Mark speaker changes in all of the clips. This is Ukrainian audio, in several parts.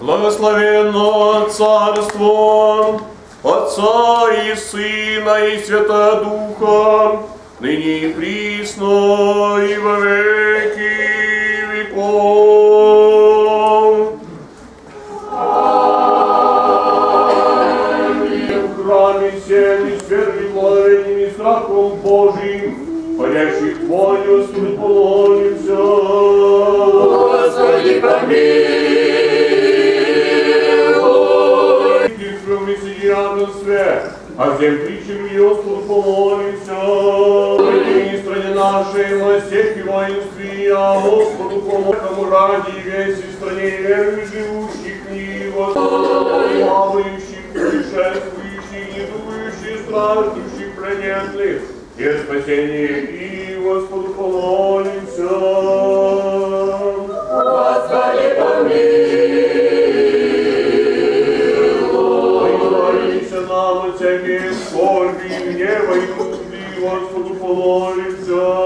Speaker 1: Благословенно Царство Отца и Сына и Святого Духа, ныне и присно и во веки
Speaker 2: Господи, помилуй.
Speaker 1: Дышим и радостно, а всем причим и Господь помолимся. Министране нашей, мастехи воинстве, а Господу помолимся ради весь и стране веры живущих и плавающих, путешествующих, не думающих, страждущих, пронятных. Без спасения и Господу помолимся. Скорби, гнева и нужды, Господу помолимся.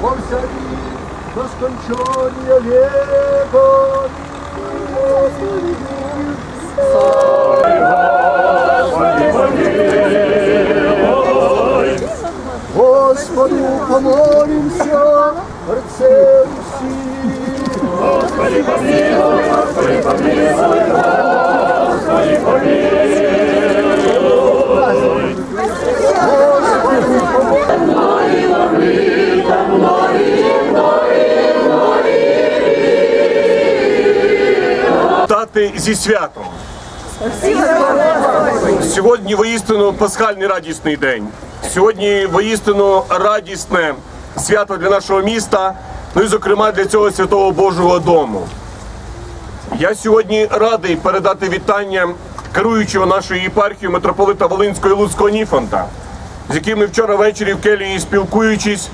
Speaker 3: повсякдні до скончання віку. Господи, Господи, помолимся, сердцем всіх.
Speaker 1: Господи, помилуй. Зі святом. Сьогодні воістину пасхальний радісний день. Сьогодні воістину радісне свято для нашого міста, ну і зокрема для цього святого Божого дому. Я сьогодні радий передати вітання керуючого нашої єпархії митрополита Волинського і Луцького Ніфонта, з яким ми вчора ввечері в келії спілкуючись,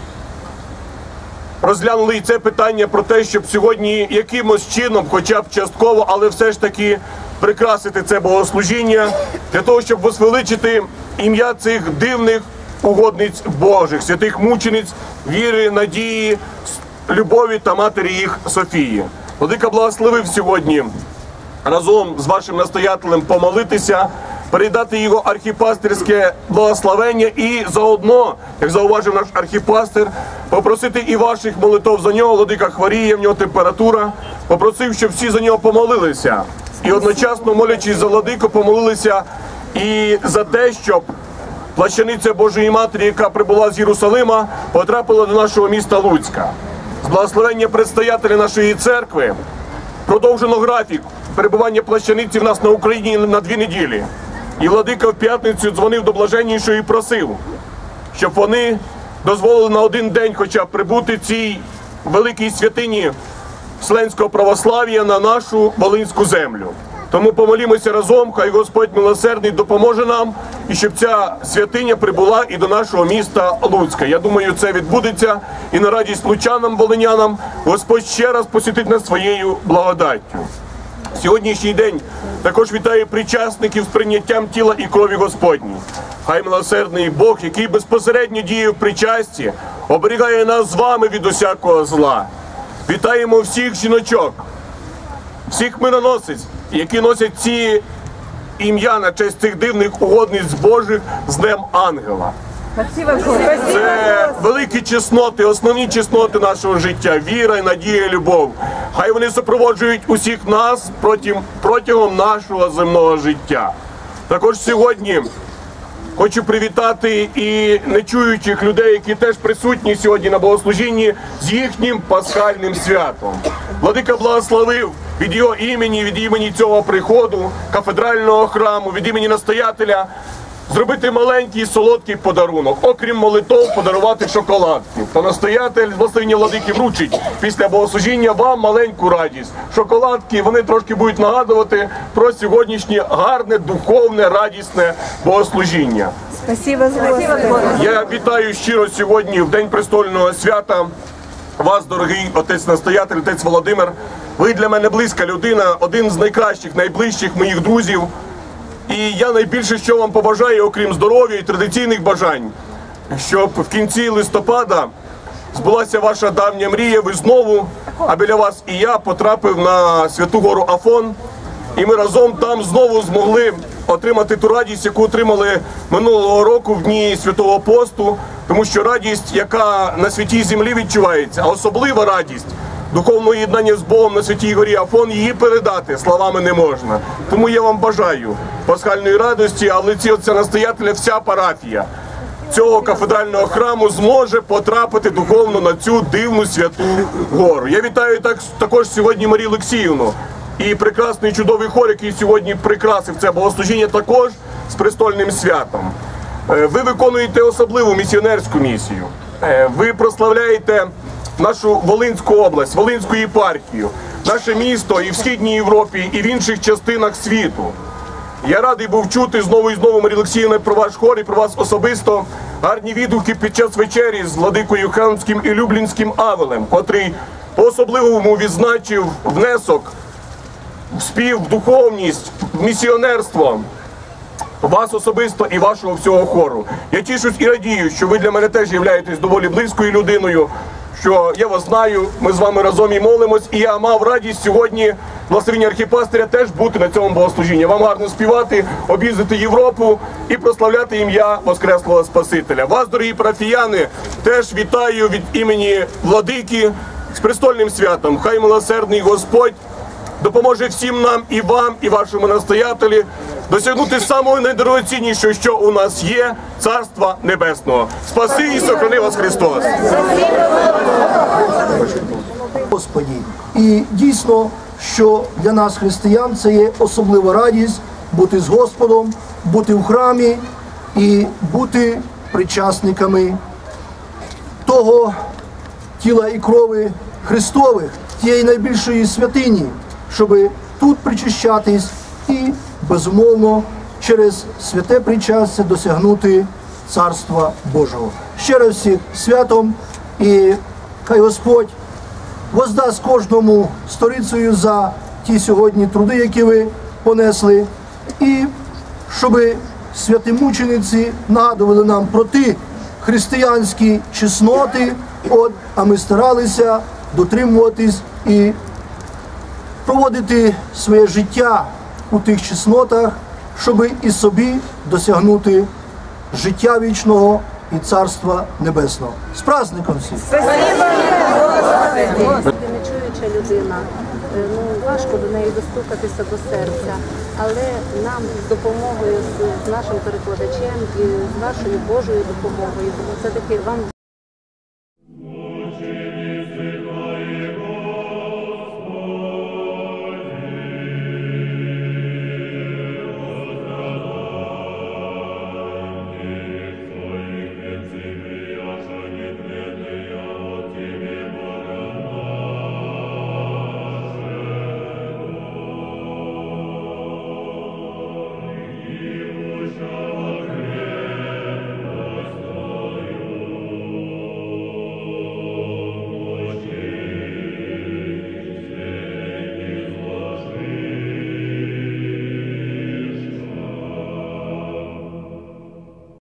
Speaker 1: розглянули і це питання про те, щоб сьогодні якимось чином, хоча б частково, але все ж таки прикрасити це богослужіння для того, щоб возвеличити ім'я цих дивних угодниць Божих, святих мучениць, віри, надії, любові та матері їх Софії. Владика благословив сьогодні разом з вашим настоятелем помолитися, передати його архіпастерське благословення і заодно, як зауважив наш архіпастер, попросити і ваших молитов за нього, Владика хворіє, в нього температура, попросив, щоб всі за нього помолилися. І одночасно, молячись за владику, помолилися і за те, щоб плащаниця Божої Матері, яка прибула з Єрусалима, потрапила до нашого міста Луцька. З благословення предстоятеля нашої церкви продовжено графік перебування плащаниці в нас на Україні на дві неділі. І владика в п'ятницю дзвонив до блаженнішої і просив, щоб вони дозволили на один день хоча б прибути цій великій святині Вселенського православ'я на нашу Волинську землю. Тому помолімося разом, хай Господь милосердний допоможе нам, і щоб ця святиня прибула і до нашого міста Луцька. Я думаю, це відбудеться і на радість лучанам, волинянам Господь ще раз посвятить нас своєю благодаттю. Сьогоднішній день також вітаю причасників з прийняттям тіла і крові Господній. Хай милосердний Бог, який безпосередньо діє в причасті, оберігає нас з вами від усякого зла. Вітаємо всіх жіночок, всіх мироносиць, які носять ці ім'я на честь цих дивних угодниць Божих з Днем Ангела. Це великі чесноти, основні чесноти нашого життя, віра, надія, любов. Хай вони супроводжують усіх нас протягом, протягом нашого земного життя. Також сьогодні хочу привітати і нечуючих людей, які теж присутні сьогодні на богослужінні з їхнім пасхальним святом. Владика благословив від його імені, від імені цього приходу, кафедрального храму, від імені настоятеля зробити маленький солодкий подарунок, окрім молитов, подарувати шоколадки. То настоятель з владики вручить після богослужіння вам маленьку радість. Шоколадки вони трошки будуть нагадувати про сьогоднішнє гарне, духовне, радісне богослужіння.
Speaker 4: Спасибо, Господи.
Speaker 1: Я вітаю щиро сьогодні в день престольного свята. Вас, дорогий отець настоятель, отець Володимир. Ви для мене близька людина, один з найкращих, найближчих моїх друзів. І я найбільше, що вам побажаю, окрім здоров'я і традиційних бажань, щоб в кінці листопада збулася ваша давня мрія. Ви знову, а біля вас і я потрапив на святу гору Афон. І ми разом там знову змогли отримати ту радість, яку отримали минулого року в дні святого посту, тому що радість, яка на святій землі відчувається, а особлива радість духовного єднання з Богом на святій горі Афон, її передати словами не можна. Тому я вам бажаю пасхальної радості, а в лиці отця настоятеля вся парафія цього кафедрального храму зможе потрапити духовно на цю дивну святу гору. Я вітаю так, також сьогодні Марію Олексіївну і прекрасний чудовий хор, який сьогодні прикрасив це богослужіння, також з престольним святом. Е, Ви виконуєте особливу місіонерську місію. Е, Ви прославляєте нашу Волинську область, Волинську єпархію, наше місто і в східній Європі, і в інших частинах світу. Я радий був чути знову і знову Марі Олексіївна про ваш хор і про вас особисто гарні відгуки під час вечері з владикою Хелмським і Люблінським Авелем, котрий по особливому відзначив внесок в спів, в духовність, в місіонерство. Вас особисто і вашого всього хору. Я тішусь і радію, що ви для мене теж являєтесь доволі близькою людиною. Що я вас знаю, ми з вами разом і молимось, і я мав радість сьогодні, благословення архіпастиря, теж бути на цьому богослужінні. Вам гарно співати, об'їздити Європу і прославляти ім'я Воскреслого Спасителя. Вас, дорогі парафіяни, теж вітаю від імені владики з престольним святом. Хай милосердний Господь допоможе всім нам і вам, і вашому настоятелі досягнути самого найдорогоціннішого, що у нас є, царства небесного. Спаси і сохрани вас Христос.
Speaker 3: Господі. І дійсно, що для нас, християн, це є особлива радість бути з Господом, бути в храмі і бути причасниками того тіла і крови Христових, тієї найбільшої святині, щоб тут причащатись і, безумовно, через святе причастя досягнути Царства Божого. Ще раз всіх святом і хай Господь воздасть кожному сторицею за ті сьогодні труди, які ви понесли, і щоб святі мучениці нагадували нам про ті християнські чесноти, от, а ми старалися дотримуватись і проводити своє життя у тих чеснотах, щоб і собі досягнути життя вічного і царства небесного. З праздником всіх!
Speaker 5: Ти не чуюча людина, е, ну важко до неї достукатися до серця, але нам з допомогою з, з нашим перекладачем і з вашою Божою допомогою, тому це таки вам